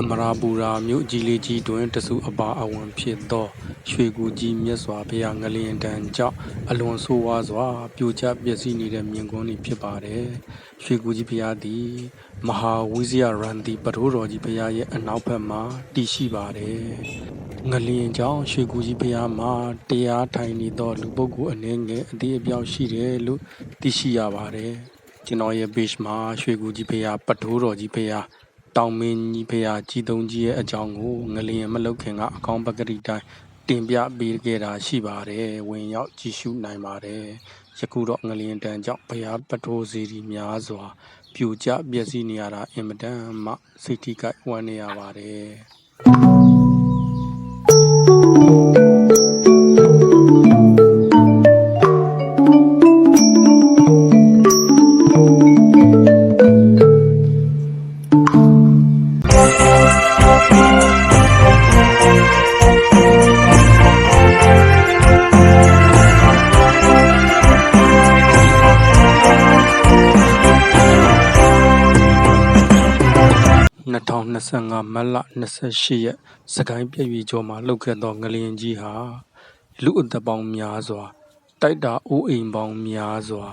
အမရာပူရာမြို့ကြီးလေးကြီးတွင်တစုအပါအဝင်ဖြစ်သော ရွှေကူကြီးမြတ်စွာဘုရားငလျင်တန်ကြောင့်အလွန်ဆိုးဝါးစွာပြိုကျပျက်စီးနေတဲ့မြင်ကွင်းတွေဖြစ်ပါတယ်။ရွှေကူကြီးဘုရားသည် မဟာဝိဇယရန်တီပထိုးတော်ကြီးဘုရားရဲ့အနောက်ဘက်မှာတည်ရှိပါတယ်။ငလျင်ကြောင့်ရွှေကူကြီးဘုရားမှာတရားထိုင်နေသောလူပုဂ္ဂိုလ်အနေငယ်အသေးအပြောင်ရှိတယ်လို့သိရှိရပါတယ်။ကျွန်တော်ရဲ့ page မှာရွှေကူကြီးဘုရားပထိုးတော်ကြီးဘုရား တောင်မင်းကြီးဖရာကြီးသုံးကြီးရဲ့အကြောင်းကိုငလျင်မလုတ်ခင်ကအကောင်းပကတိတိုင်းတင်ပြပေးခဲ့တာရှိပါတယ်ဝင်ရောက်ကြည့်ရှုနိုင်ပါတယ်ယခုတော့ငလျင်တန်ကြောင့်ဘုရားပထိုးစီရီများစွာ ပြိုကျပျက်စီးနေရတာအင်မတန်မှစိတ်ထိခိုက်ဝမ်းနေရပါတယ် 2025 မတ်လ 28 ရက်စကိုင်းပြည့်ရွေကျော်မှာ လှုပ်ခဲ့သော ငလျင်ကြီးဟာ လူအသက်ပေါင်းများစွာ တိုက်တာအိုးအိမ်ပေါင်းများစွာ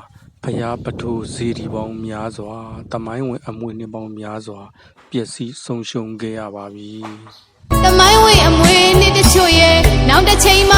ဖျားပထိုးဇီဒီပေါင်းများစွာတမိုင်းဝင် အမွေနှစ်ပေါင်းများစွာ ပျက်စီးဆုံးရှုံးခဲ့ရပါပြီတမိုင်းဝင် အမွေနှစ်တချို့ရဲ့ နောက်တစ်ချိန်မှ